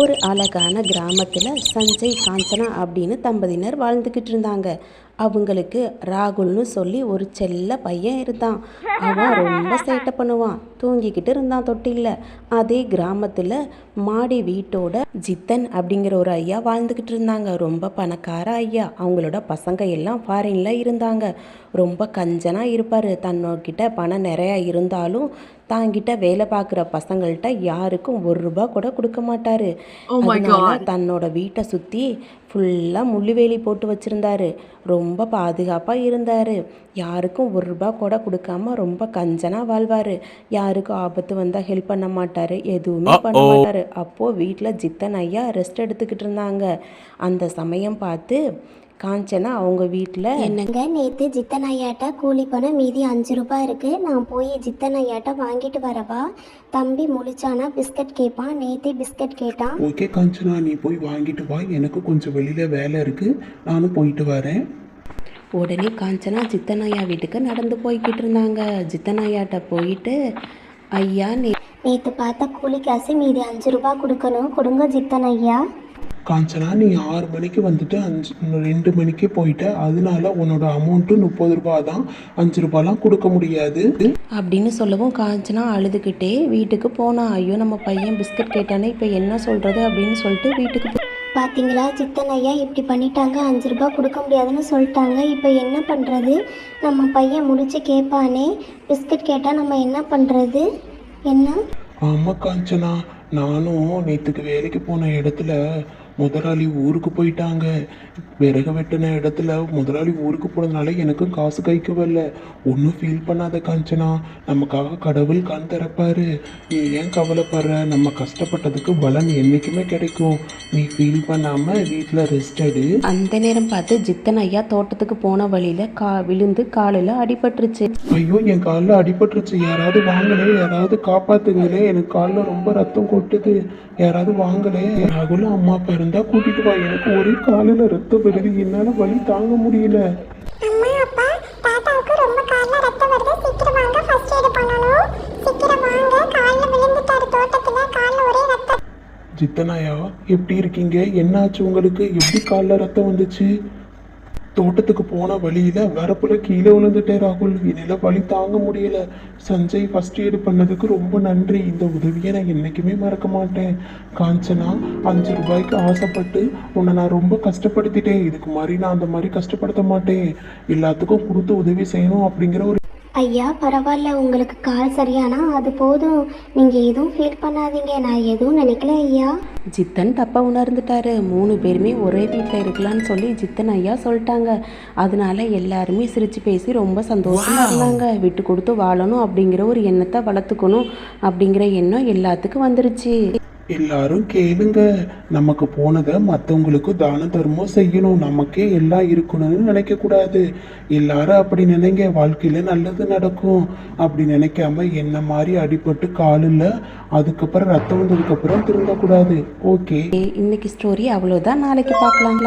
ஒரு அழகான கிராமத்தில் சஞ்சய் காஞ்சனா அப்படின்னு தம்பதியினர் வாழ்ந்துக்கிட்டு இருந்தாங்க. அவங்களுக்கு ராகுல்னு சொல்லி ஒரு செல்ல பையன் இருந்தான். அவன் ரொம்ப சேட்டை பண்ணுவான். தூங்கிக்கிட்டு இருந்தான் தொட்டில்ல. அதே கிராமத்தில் மாடி வீட்டோட ஜித்தன் அப்படிங்கிற ஒரு ஐயா வாழ்ந்துக்கிட்டு இருந்தாங்க. ரொம்ப பணக்கார ஐயா. அவங்களோட பசங்க எல்லாம் ஃபாரின்ல இருந்தாங்க. ரொம்ப கஞ்சனா இருப்பார். தன்னோக்கிட்ட பணம் நிறையா இருந்தாலும் தாங்கிட்ட வேலை பார்க்குற பசங்கள்கிட்ட யாருக்கும் ஒரு ரூபா கூட கொடுக்க மாட்டாரு. Oh அதனால. தன்னோட வீட்டை சுற்றி ஃபுல்லாக முள்ளுவேலி போட்டு வச்சுருந்தாரு. ரொம்ப பாதுகாப்பாக இருந்தார். யாருக்கும் ஒரு ரூபா கூட கொடுக்காம ரொம்ப கஞ்சனாக வாழ்வார். யாருக்கும் ஆபத்து வந்தால் ஹெல்ப் பண்ண மாட்டார். எதுவுமே பண்ண மாட்டார். அப்போது வீட்டில் ஜித்தன் ஐயா ரெஸ்ட் எடுத்துக்கிட்டு இருந்தாங்க. அந்த சமயம் பார்த்து காஞ்சனா அவங்க வீட்டில் என்ன என்னங்க நேற்று ஜித்தன் ஐயாட்ட கூலி பணம் மீதி அஞ்சு ரூபாய் இருக்கு. நான் போய் ஜித்தன் ஐயாட்ட வாங்கிட்டு வரவா? தம்பி முழிச்சானா பிஸ்கட் கேட்பான் நேத்தே பிஸ்கட் கேட்டான். ஓகே காஞ்சனா நீ போய் வாங்கிட்டு வா. எனக்கு கொஞ்சம் வெளியில வேலை இருக்கு. நானும் போயிட்டு வரேன். உடனே காஞ்சனா ஜித்தனையா வீட்டுக்கு நடந்து போய்கிட்டு இருந்தாங்க ஜித்தனையாட்ட போயிட்டு ஐயா நே நேற்று பார்த்த கூலி காசு மீதி அஞ்சு ரூபாய் கொடுக்கணும். கொடுங்க ஜித்தன் ஐயா காஞ்சனா நீ ஆறு மணிக்கு வந்துட்டு அஞ்சு ரெண்டு மணிக்கு போயிட்ட. அதனால உன்னோட அமௌண்ட்டு முப்பது ரூபாய் தான். அஞ்சு ரூபாய்லாம் கொடுக்க முடியாது. அப்படின்னு சொல்லவும் காஞ்சனா அழுதுகிட்டே வீட்டுக்கு போனா ஐயோ நம்ம பையன் பிஸ்கட் கேட்டானே இப்போ என்ன சொல்கிறது அப்படின்னு சொல்லிட்டு வீட்டுக்கு பார்த்தீங்களா சித்தனையா ஐயா இப்படி பண்ணிட்டாங்க. அஞ்சு ரூபாய் கொடுக்க முடியாதுன்னு சொல்லிட்டாங்க. இப்போ என்ன பண்ணுறது நம்ம பையன் முடிச்சு கேட்பானே. பிஸ்கட் கேட்டால் நம்ம என்ன பண்ணுறது என்ன? ஆமாம் காஞ்சனா. நானும் நேற்றுக்கு வேலைக்கு போன இடத்துல முதலாளி ஊருக்கு போயிட்டாங்க. விறகு வெட்டின இடத்துல முதலாளி ஊருக்கு போனதுனால எனக்கும் காசு கைக்கு வரல. ஒன்றும் ஃபீல் பண்ணாத காஞ்சனா நமக்காக கடவுள் கண் திறப்பாரு. நீ ஏன் கவலைப்படுற? நம்ம கஷ்டப்பட்டதுக்கு பலன் என்னைக்குமே கிடைக்கும். நீ ஃபீல் பண்ணாம வீட்டில் ரெஸ்ட் எடு. அந்த நேரம் பார்த்து ஜித்தன் ஐயா தோட்டத்துக்கு போன வழியில கா விழுந்து காலில் அடிபட்டுருச்சு. ஐயோ என் காலில் அடிபட்டுருச்சு. யாராவது வாங்கலே யாராவது காப்பாத்துங்களே. எனக்கு காலில் ரொம்ப ரத்தம் கொட்டுது. யாராவது வாங்கலே ராகுல அம்மா அப்பா இருந்தா கூட்டிட்டு வா. எனக்கு ஒரே காலில் ரத்தம் வருது. என்னால வலி தாங்க முடியல. ஜித்தனாயா எப்படி இருக்கீங்க? என்னாச்சு உங்களுக்கு? எப்படி காலில் ரத்தம் வந்துச்சு? தோட்டத்துக்கு போன வழியில வரப்புல கீழே விழுந்துட்டே ராகுல். இதில் வலி தாங்க முடியல. சஞ்சய் ஃபர்ஸ்ட் எய்டு பண்ணதுக்கு ரொம்ப நன்றி. இந்த உதவியை நான் என்னைக்குமே மறக்க மாட்டேன். காஞ்சனா அஞ்சு ரூபாய்க்கு ஆசைப்பட்டு உன்னை நான் ரொம்ப கஷ்டப்படுத்திட்டேன். இதுக்கு மாதிரி நான் அந்த மாதிரி கஷ்டப்படுத்த மாட்டேன். எல்லாத்துக்கும் கொடுத்து உதவி செய்யணும் அப்படிங்கிற ஒரு ஐயா பரவாயில்ல உங்களுக்கு கால் சரியானா? அது போதும். நீங்கள் எதுவும் ஃபீல் பண்ணாதீங்க. நான் எதுவும் நினைக்கல ஐயா. ஜித்தன் தப்பாக உணர்ந்துட்டாரு. மூணு பேருமே ஒரே வீட்டில் இருக்கலாம்னு சொல்லி ஜித்தன் ஐயா சொல்லிட்டாங்க. அதனால எல்லாருமே சிரிச்சு பேசி ரொம்ப சந்தோஷமா இருந்தாங்க. விட்டு கொடுத்து வாழணும் அப்படிங்கிற ஒரு எண்ணத்தை வளர்த்துக்கணும் அப்படிங்கிற எண்ணம் எல்லாத்துக்கும் வந்துருச்சு. எல்லாரும் கேளுங்க. நமக்கு போனதை மற்றவங்களுக்கு தான தர்மம் செய்யணும். நமக்கே எல்லாம் இருக்கணும்னு நினைக்கக்கூடாது. எல்லாரும் அப்படி நினைங்க. வாழ்க்கையில் நல்லது நடக்கும். அப்படி நினைக்காம என்ன மாதிரி அடிபட்டு காலில் அதுக்கப்புறம் ரத்தம் வந்ததுக்கப்புறம் திருந்தக்கூடாது. ஓகே இன்னைக்கு ஸ்டோரி அவ்வளோதான் நாளைக்கு பார்க்கலாங்களா?